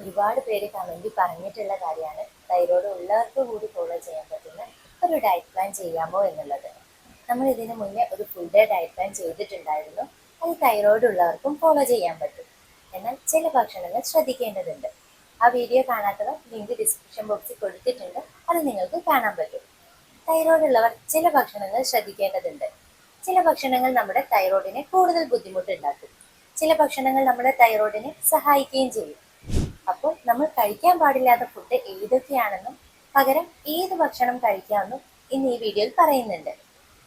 ഒരുപാട് പേര് കമന്റിൽ പറഞ്ഞിട്ടുള്ള കാര്യമാണ്. തൈറോയ്ഡ് ഉള്ളവർക്ക് കൂടി ഫോളോ ചെയ്യാൻ പറ്റുന്ന ഒരു ഡയറ്റ് പ്ലാൻ ചെയ്യാമോ എന്നുള്ളത്. നമ്മൾ ഇതിനു മുന്നേ ഒരു ഫുൾ ഡേ ഡയറ്റ് പ്ലാൻ ചെയ്തിട്ടുണ്ടായിരുന്നു. അത് തൈറോയ്ഡ് ഉള്ളവർക്കും ഫോളോ ചെയ്യാൻ പറ്റും. എന്നാൽ ചില ഭക്ഷണങ്ങൾ ശ്രദ്ധിക്കേണ്ടതുണ്ട്. ആ വീഡിയോ കാണാത്തവർ ലിങ്ക് ഡിസ്ക്രിപ്ഷൻ ബോക്സിൽ കൊടുത്തിട്ടുണ്ട്. അത് നിങ്ങൾക്ക് കാണാൻ പറ്റും. തൈറോയ്ഡ് ഉള്ളവർ ചില ഭക്ഷണങ്ങൾ ശ്രദ്ധിക്കേണ്ടതുണ്ട്. ചില ഭക്ഷണങ്ങൾ നമ്മുടെ തൈറോയ്ഡിനെ കൂടുതൽ ബുദ്ധിമുട്ടുണ്ടാക്കും. ചില ഭക്ഷണങ്ങൾ നമ്മുടെ തൈറോയ്ഡിനെ സഹായിക്കുകയും ചെയ്യും. അപ്പോൾ നമ്മൾ കഴിക്കാൻ പാടില്ലാത്ത ഫുഡ് ഏതൊക്കെയാണെന്നും പകരം ഏത് ഭക്ഷണം കഴിക്കാമെന്നും ഇന്ന് ഈ വീഡിയോയിൽ പറയുന്നുണ്ട്.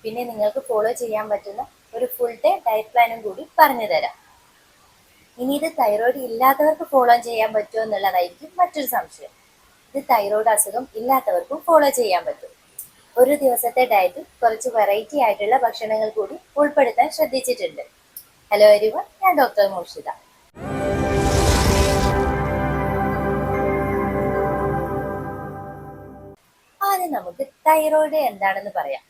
പിന്നെ നിങ്ങൾക്ക് ഫോളോ ചെയ്യാൻ പറ്റുന്ന ഒരു ഫുൾ ഡേ ഡയറ്റ് പ്ലാനും കൂടി പറഞ്ഞു തരാം. ഇനി ഇത് തൈറോയ്ഡ് ഇല്ലാത്തവർക്ക് ഫോളോ ചെയ്യാൻ പറ്റുമോ എന്നുള്ളതായിരിക്കും മറ്റൊരു സംശയം. ഇത് തൈറോയ്ഡ് അസുഖം ഇല്ലാത്തവർക്കും ഫോളോ ചെയ്യാൻ പറ്റും. ഒരു ദിവസത്തെ ഡയറ്റിൽ കുറച്ച് വെറൈറ്റി ആയിട്ടുള്ള ഭക്ഷണങ്ങൾ കൂടി ഉൾപ്പെടുത്താൻ ശ്രദ്ധിച്ചിട്ടുണ്ട്. ഹലോ എരിവ ഞാൻ ഡോക്ടർ മൂർഷിത ആദ്യം നമുക്ക് തൈറോയിഡ് എന്താണെന്ന് പറയാം.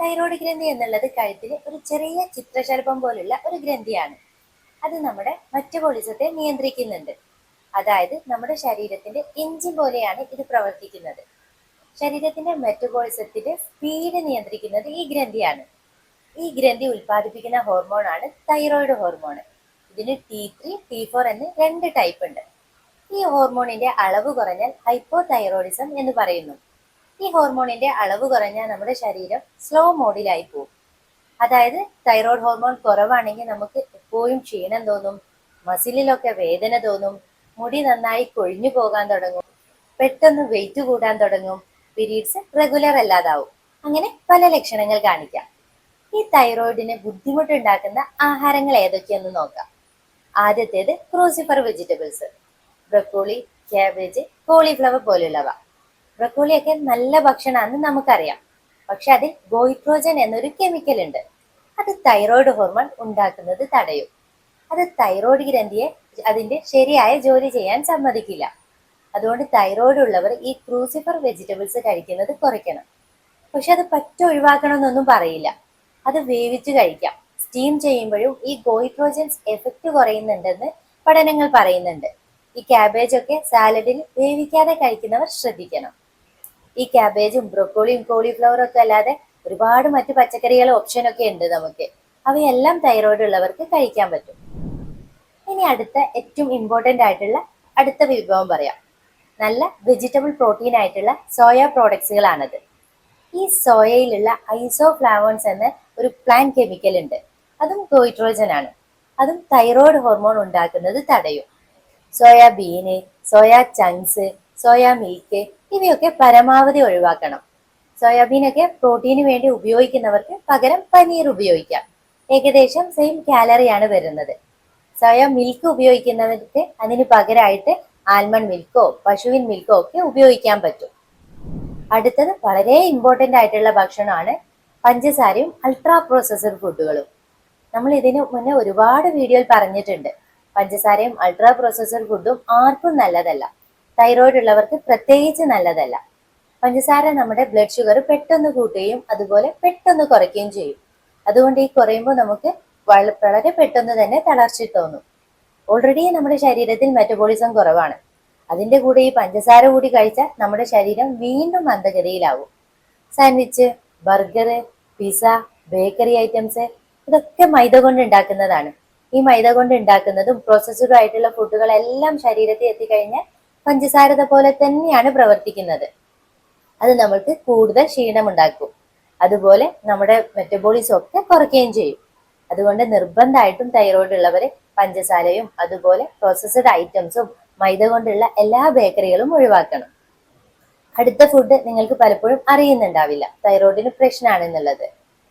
തൈറോയിഡ് ഗ്രന്ഥി എന്നുള്ളത് കഴുത്തിലെ ഒരു ചെറിയ ചിത്രശലഭം പോലുള്ള ഒരു ഗ്രന്ഥിയാണ്. അത് നമ്മുടെ മെറ്റബോളിസത്തെ നിയന്ത്രിക്കുന്നുണ്ട്. അതായത് നമ്മുടെ ശരീരത്തിന്റെ എഞ്ചിൻ പോലെയാണ് ഇത് പ്രവർത്തിക്കുന്നത്. ശരീരത്തിന്റെ മെറ്റബോളിസത്തിന്റെ സ്പീഡ് നിയന്ത്രിക്കുന്നത് ഈ ഗ്രന്ഥിയാണ്. ഈ ഗ്രന്ഥി ഉൽപ്പാദിപ്പിക്കുന്ന ആണ് തൈറോയിഡ് ഹോർമോൺ ഇതിന് ടി ത്രീ ടി ഫോർ എന്ന് രണ്ട് ടൈപ്പ് ഉണ്ട്. ഈ ഹോർമോണിന്റെ അളവ് കുറഞ്ഞാൽ ഹൈപ്പോ തൈറോയിഡിസം എന്ന് പറയുന്നു. ഈ ഹോർമോണിന്റെ അളവ് കുറഞ്ഞാൽ നമ്മുടെ ശരീരം സ്ലോ മോഡിലായി പോകും. അതായത് തൈറോയ്ഡ് ഹോർമോൺ കുറവാണെങ്കിൽ നമുക്ക് എപ്പോഴും ക്ഷീണം തോന്നും മസിലിലൊക്കെ വേദന തോന്നും മുടി നന്നായി കൊഴിഞ്ഞു പോകാൻ തുടങ്ങും പെട്ടെന്ന് വെയിറ്റ് കൂടാൻ തുടങ്ങും പീരീഡ്സ് റെഗുലർ അല്ലാതാവും. അങ്ങനെ പല ലക്ഷണങ്ങൾ കാണിക്കാം. ഈ തൈറോയിഡിന് ബുദ്ധിമുട്ടുണ്ടാക്കുന്ന ആഹാരങ്ങൾ ഏതൊക്കെയെന്ന് നോക്കാം. ആദ്യത്തേത് crucifer vegetables broccoli cabbage cauliflower പോലുള്ളവ. ബ്രക്കോളിയൊക്കെ നല്ല ഭക്ഷണമാണെന്ന് നമുക്കറിയാം. പക്ഷെ അതിൽ ഗോയിട്രോജൻ എന്നൊരു കെമിക്കൽ ഉണ്ട്. അത് തൈറോയ്ഡ് ഹോർമോൺ ഉണ്ടാക്കുന്നത് തടയും. അത് തൈറോയ്ഡ് ഗ്രന്ഥിയെ അതിന്റെ ശരിയായ ജോലി ചെയ്യാൻ സമ്മതിക്കില്ല. അതുകൊണ്ട് തൈറോയ്ഡ് ഉള്ളവർ ഈ ക്രൂസിഫർ വെജിറ്റബിൾസ് കഴിക്കുന്നത് കുറയ്ക്കണം. പക്ഷെ അത് പറ്റ ഒഴിവാക്കണമെന്നൊന്നും പറയില്ല. അത് വേവിച്ച് കഴിക്കാം. സ്റ്റീം ചെയ്യുമ്പോഴും ഈ ഗോയിട്രോജൻസ് എഫക്റ്റ് കുറയുന്നുണ്ടെന്ന് പഠനങ്ങൾ പറയുന്നുണ്ട്. ഈ ക്യാബേജ് ഒക്കെ സാലഡിൽ വേവിക്കാതെ കഴിക്കുന്നവർ ശ്രദ്ധിക്കണം. ഈ ക്യാബേജും ബ്രൊക്കോളിയും കോളിഫ്ലവറും ഒക്കെ അല്ലാതെ ഒരുപാട് മറ്റ് പച്ചക്കറികൾ ഓപ്ഷൻ ഒക്കെ ഉണ്ട് നമുക്ക്. അവയെല്ലാം തൈറോയ്ഡ് ഉള്ളവർക്ക് കഴിക്കാൻ പറ്റും. ഇനി അടുത്ത ഏറ്റവും ഇമ്പോർട്ടന്റ് ആയിട്ടുള്ള അടുത്ത വിഭവം പറയാം. നല്ല വെജിറ്റബിൾ പ്രോട്ടീൻ ആയിട്ടുള്ള സോയ പ്രോഡക്ട്സുകളാണത് ഈ സോയയിലുള്ള ഐസോ ഫ്ലാവോൺസ് എന്ന ഒരു പ്ലാൻ കെമിക്കൽ ഉണ്ട്. അതും ഗോയിട്രോജൻ ആണ്. അതും തൈറോയ്ഡ് ഹോർമോൺ ഉണ്ടാക്കുന്നത് തടയും. സോയാ സോയാബീന് സോയാ ചങ്ക്സ് സോയാ മിൽക്ക് ഇവയൊക്കെ പരമാവധി ഒഴിവാക്കണം. സോയാബീനൊക്കെ പ്രോട്ടീന് വേണ്ടി ഉപയോഗിക്കുന്നവർക്ക് പകരം പനീർ ഉപയോഗിക്കാം. ഏകദേശം സെയിം കാലറിയാണ് വരുന്നത്. സോയ മിൽക്ക് ഉപയോഗിക്കുന്നവർക്ക് അതിന് പകരമായിട്ട് ആൽമണ്ട് മിൽക്കോ പശുവിൻ മിൽക്കോ ഒക്കെ ഉപയോഗിക്കാൻ പറ്റും. അടുത്തത് വളരെ ഇമ്പോർട്ടന്റ് ആയിട്ടുള്ള ഭക്ഷണമാണ് പഞ്ചസാരയും അൾട്രാ പ്രോസസ്ഡ് ഫുഡുകളും നമ്മൾ ഇതിന് മുന്നേ ഒരുപാട് വീഡിയോയിൽ പറഞ്ഞിട്ടുണ്ട്. പഞ്ചസാരയും അൾട്രാ പ്രോസസ്ഡ് ഫുഡും ആർക്കും നല്ലതല്ല. തൈറോയ്ഡ് ഉള്ളവർക്ക് പ്രത്യേകിച്ച് നല്ലതല്ല. പഞ്ചസാര നമ്മുടെ ബ്ലഡ് ഷുഗർ പെട്ടെന്ന് കൂട്ടുകയും അതുപോലെ പെട്ടെന്ന് കുറയ്ക്കുകയും ചെയ്യും. അതുകൊണ്ട് ഈ കുറയുമ്പോൾ നമുക്ക് വളരെ പെട്ടെന്ന് തന്നെ തളർച്ച തോന്നും. ഓൾറെഡി നമ്മുടെ ശരീരത്തിൽ മെറ്റബോളിസം കുറവാണ്. അതിന്റെ കൂടെ ഈ പഞ്ചസാര കൂടി കഴിച്ചാൽ നമ്മുടെ ശരീരം വീണ്ടും മന്ദഗതിയിലാവും. Sandwich burger pizza bakery items ഇതൊക്കെ മൈദ കൊണ്ട് ഉണ്ടാക്കുന്നതാണ്. ഈ മൈദ കൊണ്ട് ഉണ്ടാക്കുന്നതും പ്രോസസ്ഡ് ആയിട്ടുള്ള ഫുഡുകളെല്ലാം ശരീരത്തിൽ എത്തിക്കഴിഞ്ഞാൽ പഞ്ചസാരത പോലെ തന്നെയാണ് പ്രവർത്തിക്കുന്നത്. അത് നമ്മൾക്ക് കൂടുതൽ ക്ഷീണമുണ്ടാക്കും. അതുപോലെ നമ്മുടെ മെറ്റബോളിസം ഒക്കെ കുറയ്ക്കുകയും ചെയ്യും. അതുകൊണ്ട് നിർബന്ധമായിട്ടും തൈറോയ്ഡ് ഉള്ളവർ പഞ്ചസാരയും അതുപോലെ പ്രോസസ്ഡ് ഐറ്റംസും മൈദ കൊണ്ടുള്ള എല്ലാ ബേക്കറികളും ഒഴിവാക്കണം. അടുത്ത ഫുഡ് നിങ്ങൾക്ക് പലപ്പോഴും അറിയുന്നുണ്ടാവില്ല. തൈറോയിഡിന് പ്രശ്നമാണെന്നുള്ളത്.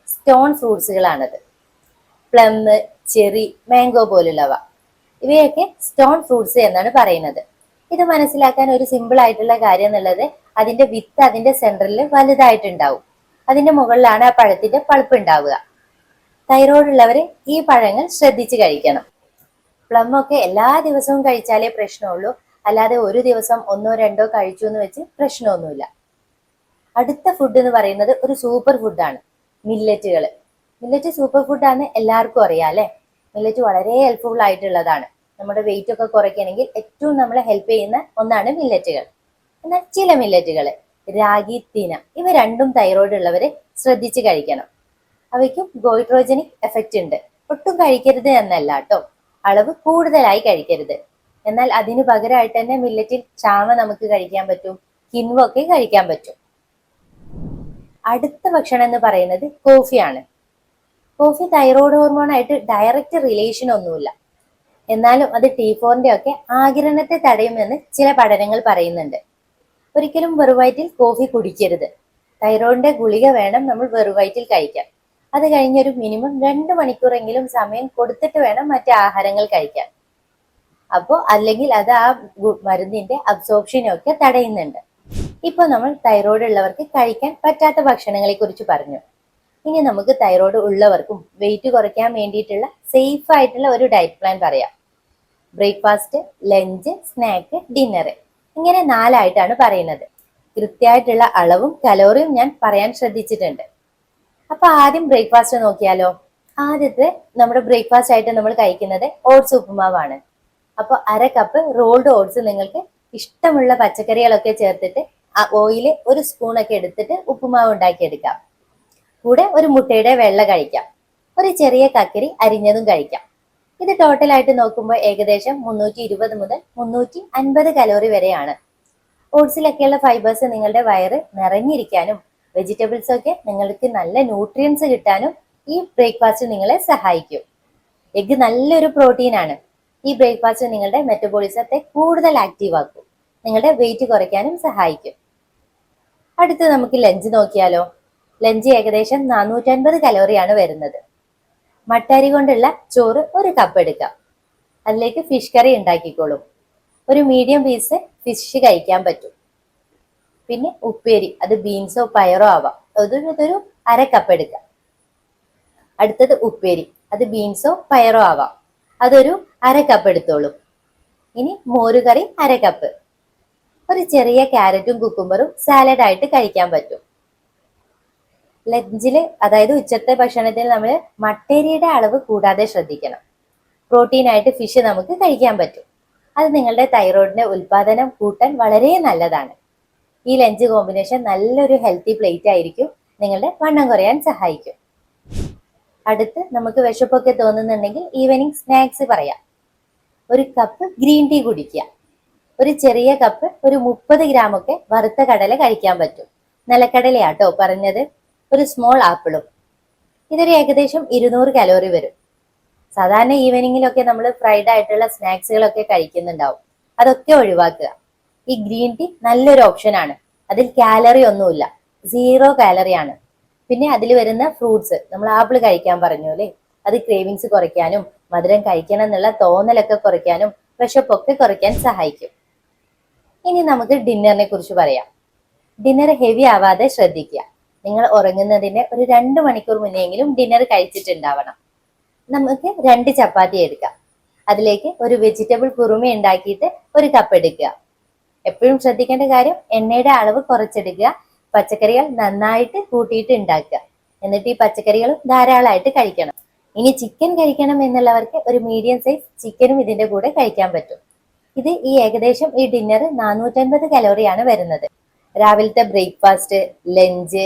സ്റ്റോൺ ഫ്രൂട്ട്സുകളാണത് പ്ലം ചെറി മാംഗോ പോലുള്ളവ. ഇവയൊക്കെ സ്റ്റോൺ ഫ്രൂട്ട്സ് എന്നാണ് പറയുന്നത്. ഇത് മനസ്സിലാക്കാൻ ഒരു സിമ്പിൾ ആയിട്ടുള്ള കാര്യം എന്നുള്ളത് അതിന്റെ വിത്ത് അതിന്റെ സെന്ററിൽ വലുതായിട്ടുണ്ടാവും. അതിന്റെ മുകളിലാണ് ആ പഴത്തിന്റെ പൾപ്പ് ഉണ്ടാവുക തൈറോയ്ഡ് ഉള്ളവർ ഈ പഴങ്ങൾ ശ്രദ്ധിച്ച് കഴിക്കണം. പ്ലം ഒക്കെ എല്ലാ ദിവസവും കഴിച്ചാലേ പ്രശ്നമുള്ളൂ. അല്ലാതെ ഒരു ദിവസം ഒന്നോ രണ്ടോ കഴിച്ചു എന്ന് വെച്ച് പ്രശ്നമൊന്നുമില്ല. അടുത്ത ഫുഡ് എന്ന് പറയുന്നത് ഒരു സൂപ്പർ ഫുഡാണ് മില്ലറ്റുകൾ മില്ലറ്റ് സൂപ്പർ ഫുഡാണ് എല്ലാവർക്കും അറിയാം അല്ലെ? മില്ലറ്റ് വളരെ ഹെൽപ്ഫുൾ ആയിട്ടുള്ളതാണ്. നമ്മുടെ വെയിറ്റ് ഒക്കെ കുറയ്ക്കണമെങ്കിൽ ഏറ്റവും നമ്മളെ ഹെൽപ്പ് ചെയ്യുന്ന ഒന്നാണ് മില്ലറ്റുകൾ എന്നാൽ ചില മില്ലറ്റുകൾ രാഗി തിന ഇവ രണ്ടും തൈറോയ്ഡ് ഉള്ളവരെ ശ്രദ്ധിച്ച് കഴിക്കണം. അവയ്ക്കും ഗോയിട്രോജനിക് എഫക്റ്റ് ഉണ്ട്. ഒട്ടും കഴിക്കരുത് എന്നല്ല കേട്ടോ. അളവ് കൂടുതലായി കഴിക്കരുത്. എന്നാൽ അതിന് പകരമായിട്ട് തന്നെ മില്ലറ്റിൽ ചാമ നമുക്ക് കഴിക്കാൻ പറ്റും കിൻവ ഒക്കെ കഴിക്കാൻ പറ്റും. അടുത്ത ഭക്ഷണം എന്ന് പറയുന്നത് കോഫിയാണ് കോഫി തൈറോയ്ഡ് ഹോർമോണായിട്ട് ഡയറക്റ്റ് റിലേഷൻ ഒന്നുമില്ല. എന്നാലും അത് ടി ഫോറിന്റെ ഒക്കെ ആകിരണത്തെ തടയുമെന്ന് ചില പഠനങ്ങൾ പറയുന്നുണ്ട്. ഒരിക്കലും വെറുവയറ്റിൽ കോഫി കുടിക്കരുത്. തൈറോയിഡിന്റെ ഗുളിക വേണം നമ്മൾ വെറുവയറ്റിൽ കഴിക്കാൻ അത് കഴിഞ്ഞൊരു മിനിമം രണ്ട് മണിക്കൂറെങ്കിലും സമയം കൊടുത്തിട്ട് വേണം മറ്റു ആഹാരങ്ങൾ കഴിക്കാൻ. അപ്പോൾ അല്ലെങ്കിൽ അത് ആ മരുന്നിന്റെ അബ്സോർപ്ഷനൊക്കെ തടയുന്നുണ്ട്. ഇപ്പൊ നമ്മൾ തൈറോയ്ഡ് ഉള്ളവർക്ക് കഴിക്കാൻ പറ്റാത്ത ഭക്ഷണങ്ങളെ കുറിച്ച് പറഞ്ഞു. ഇനി നമുക്ക് തൈറോയ്ഡ് ഉള്ളവർക്കും വെയിറ്റ് കുറയ്ക്കാൻ വേണ്ടിയിട്ടുള്ള സേഫ് ആയിട്ടുള്ള ഒരു ഡയറ്റ് പ്ലാൻ പറയാം. ബ്രേക്ക്ഫാസ്റ്റ് ലഞ്ച് സ്നാക്ക് ഡിന്നർ ഇങ്ങനെ നാലായിട്ടാണ് പറയുന്നത്. കൃത്യമായിട്ടുള്ള അളവും കലോറിയും ഞാൻ പറയാൻ ശ്രദ്ധിച്ചിട്ടുണ്ട്. അപ്പൊ ആദ്യം ബ്രേക്ക്ഫാസ്റ്റ് നോക്കിയാലോ? ആദ്യത്തെ നമ്മുടെ ബ്രേക്ക്ഫാസ്റ്റ് ആയിട്ട് നമ്മൾ കഴിക്കുന്നത് ഓട്സ് ഉപ്പുമാവാണ്. അപ്പോൾ അര കപ്പ് റോൾഡ് ഓട്സ് നിങ്ങൾക്ക് ഇഷ്ടമുള്ള പച്ചക്കറികളൊക്കെ ചേർത്തിട്ട് ആ ഓയിൽ ഒരു സ്പൂണൊക്കെ എടുത്തിട്ട് ഉപ്പുമാവ് ഉണ്ടാക്കിയെടുക്കാം. കൂടെ ഒരു മുട്ടയുടെ വെള്ള കഴിക്കാം. ഒരു ചെറിയ കക്കരി അരിഞ്ഞതും കഴിക്കാം. ഇത് ടോട്ടലായിട്ട് നോക്കുമ്പോൾ ഏകദേശം മുന്നൂറ്റി ഇരുപത് മുതൽ മുന്നൂറ്റി അൻപത് കലോറി വരെയാണ് ഓട്സിലൊക്കെയുള്ള ഫൈബേഴ്സ് നിങ്ങളുടെ വയറ് നിറഞ്ഞിരിക്കാനും വെജിറ്റബിൾസ് ഒക്കെ നിങ്ങൾക്ക് നല്ല ന്യൂട്രിയൻസ് കിട്ടാനും ഈ ബ്രേക്ക്ഫാസ്റ്റ് നിങ്ങളെ സഹായിക്കും. എഗ്ഗ് നല്ലൊരു പ്രോട്ടീനാണ് ഈ ബ്രേക്ക്ഫാസ്റ്റ് നിങ്ങളുടെ മെറ്റബോളിസത്തെ കൂടുതൽ ആക്റ്റീവ് ആക്കും. നിങ്ങളുടെ വെയിറ്റ് കുറയ്ക്കാനും സഹായിക്കും. അടുത്ത് നമുക്ക് ലഞ്ച് നോക്കിയാലോ. ലഞ്ച് ഏകദേശം നാനൂറ്റൻപത് കലോറിയാണ് വരുന്നത്. മട്ടരി കൊണ്ടുള്ള ചോറ് ഒരു കപ്പ് എടുക്കാം. അതിലേക്ക് ഫിഷ് കറി ഉണ്ടാക്കിക്കോളും. ഒരു മീഡിയം പീസ് ഫിഷ് കഴിക്കാൻ പറ്റും. പിന്നെ ഉപ്പേരി അത് ബീൻസോ പയറോ ആവാം. അതൊരു ഇതൊരു അര കപ്പ് എടുക്കാം. അടുത്തത് ഉപ്പേരി അത് ബീൻസോ പയറോ ആവാം. അതൊരു അര കപ്പ് എടുത്തോളൂ. ഇനി മോരുകറി അര കപ്പ് ഒരു ചെറിയ ക്യാരറ്റും കുക്കുമ്പറും സാലഡായിട്ട് കഴിക്കാൻ പറ്റും. ലഞ്ചിൽ അതായത് ഉച്ചത്തെ ഭക്ഷണത്തിൽ നമ്മൾ മട്ടേരിയുടെ അളവ് കൂടാതെ ശ്രദ്ധിക്കണം. പ്രോട്ടീൻ ആയിട്ട് ഫിഷ് നമുക്ക് കഴിക്കാൻ പറ്റും. അത് നിങ്ങളുടെ തൈറോയിഡിന്റെ ഉൽപാദനം കൂട്ടാൻ വളരെ നല്ലതാണ്. ഈ ലഞ്ച് കോമ്പിനേഷൻ നല്ലൊരു ഹെൽത്തി പ്ലേറ്റ് ആയിരിക്കും നിങ്ങളുടെ വണ്ണം കുറയാൻ സഹായിക്കും. അടുത്ത് നമുക്ക് വിശപ്പൊക്കെ തോന്നുന്നുണ്ടെങ്കിൽ ഈവനിങ് സ്നാക്സ് പറയാം. ഒരു കപ്പ് ഗ്രീൻ ടീ കുടിക്കുക. ഒരു ചെറിയ കപ്പ് ഒരു മുപ്പത് ഗ്രാമൊക്കെ വറുത്ത കടല കഴിക്കാൻ പറ്റും. നിലക്കടലയാട്ടോ പറഞ്ഞത്. ഒരു സ്മോൾ ആപ്പിളും ഇതൊരു ഏകദേശം ഇരുന്നൂറ് കലോറി വരും. സാധാരണ ഈവനിങ്ങിലൊക്കെ നമ്മൾ ഫ്രൈഡ് ആയിട്ടുള്ള സ്നാക്സുകളൊക്കെ കഴിക്കുന്നുണ്ടാവും. അതൊക്കെ ഒഴിവാക്കുക. ഈ ഗ്രീൻ ടീ നല്ലൊരു ഓപ്ഷനാണ് അതിൽ കാലറി ഒന്നുമില്ല. സീറോ കാലറി ആണ്. പിന്നെ അതിൽ വരുന്ന ഫ്രൂട്ട്സ് നമ്മൾ ആപ്പിൾ കഴിക്കാൻ പറഞ്ഞു അല്ലേ? അത് ക്രേവിങ്സ് കുറയ്ക്കാനും മധുരം കഴിക്കണം എന്നുള്ള തോന്നലൊക്കെ കുറയ്ക്കാനും വിശപ്പൊക്കെ കുറയ്ക്കാൻ സഹായിക്കും. ഇനി നമുക്ക് ഡിന്നറിനെ കുറിച്ച് പറയാം. ഡിന്നർ ഹെവി ആവാതെ ശ്രദ്ധിക്കുക. നിങ്ങൾ ഉറങ്ങുന്നതിന് ഒരു രണ്ട് മണിക്കൂർ മുന്നെയെങ്കിലും ഡിന്നർ കഴിച്ചിട്ടുണ്ടാവണം. നമുക്ക് രണ്ട് ചപ്പാത്തി എടുക്കാം. അതിലേക്ക് ഒരു വെജിറ്റബിൾ കുറുമ ഉണ്ടാക്കിയിട്ട് ഒരു കപ്പ് എടുക്കുക. എപ്പോഴും ശ്രദ്ധിക്കേണ്ട കാര്യം എണ്ണയുടെ അളവ് കുറച്ചെടുക്കുക. പച്ചക്കറികൾ നന്നായിട്ട് കൂട്ടിയിട്ട് ഉണ്ടാക്കുക. എന്നിട്ട് ഈ പച്ചക്കറികൾ ധാരാളമായിട്ട് കഴിക്കണം. ഇനി ചിക്കൻ കഴിക്കണം എന്നുള്ളവർക്ക് ഒരു മീഡിയം സൈസ് ചിക്കനും ഇതിന്റെ കൂടെ കഴിക്കാൻ പറ്റും. ഇത് ഈ ഏകദേശം ഈ ഡിന്നർ നാനൂറ്റൻപത് കലോറിയാണ് വരുന്നത്. രാവിലത്തെ ബ്രേക്ക്ഫാസ്റ്റ് ലഞ്ച്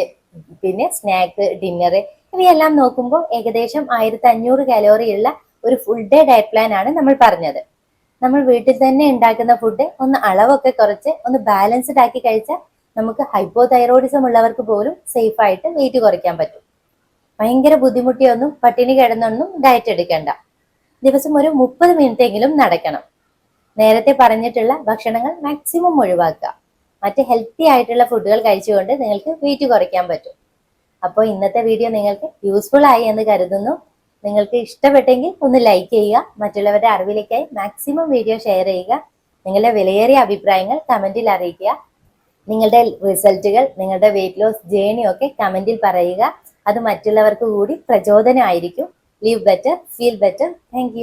പിന്നെ സ്നാക്ക് ഡിന്നർ ഇവയെല്ലാം നോക്കുമ്പോൾ ഏകദേശം ആയിരത്തി അഞ്ഞൂറ് ഉള്ള ഒരു ഫുൾ ഡേ ഡയറ്റ് പ്ലാൻ ആണ് നമ്മൾ പറഞ്ഞത്. നമ്മൾ വീട്ടിൽ തന്നെ ഉണ്ടാക്കുന്ന ഫുഡ് ഒന്ന് അളവൊക്കെ കുറച്ച് ഒന്ന് ബാലൻസ്ഡ് ആക്കി കഴിച്ചാൽ നമുക്ക് ഹൈപ്പോ തൈറോയിഡിസം ഉള്ളവർക്ക് പോലും സേഫ് ആയിട്ട് വെയിറ്റ് കുറയ്ക്കാൻ പറ്റും. ഭയങ്കര ബുദ്ധിമുട്ടിയൊന്നും പട്ടിണി കിടന്നൊന്നും ഡയറ്റ് എടുക്കേണ്ട. ദിവസം ഒരു മുപ്പത് മിനിറ്റ് എങ്കിലും നടക്കണം. നേരത്തെ പറഞ്ഞിട്ടുള്ള ഭക്ഷണങ്ങൾ മാക്സിമം ഒഴിവാക്കുക. മറ്റ് ഹെൽത്തി ആയിട്ടുള്ള ഫുഡുകൾ കഴിച്ചുകൊണ്ട് നിങ്ങൾക്ക് വെയിറ്റ് കുറയ്ക്കാൻ പറ്റും. അപ്പോൾ ഇന്നത്തെ വീഡിയോ നിങ്ങൾക്ക് യൂസ്ഫുൾ ആയി എന്ന് കരുതുന്നു. നിങ്ങൾക്ക് ഇഷ്ടപ്പെട്ടെങ്കിൽ ഒന്ന് ലൈക്ക് ചെയ്യുക മറ്റുള്ളവരുടെ അറിവിലേക്കായി മാക്സിമം വീഡിയോ ഷെയർ ചെയ്യുക നിങ്ങളുടെ വിലയേറിയ അഭിപ്രായങ്ങൾ കമന്റിൽ അറിയിക്കുക നിങ്ങളുടെ റിസൾട്ടുകൾ നിങ്ങളുടെ വെയിറ്റ് ലോസ് ജേണി ഒക്കെ കമന്റിൽ പറയുക അത് മറ്റുള്ളവർക്ക് കൂടി പ്രചോദനമായിരിക്കും. Live better feel better thank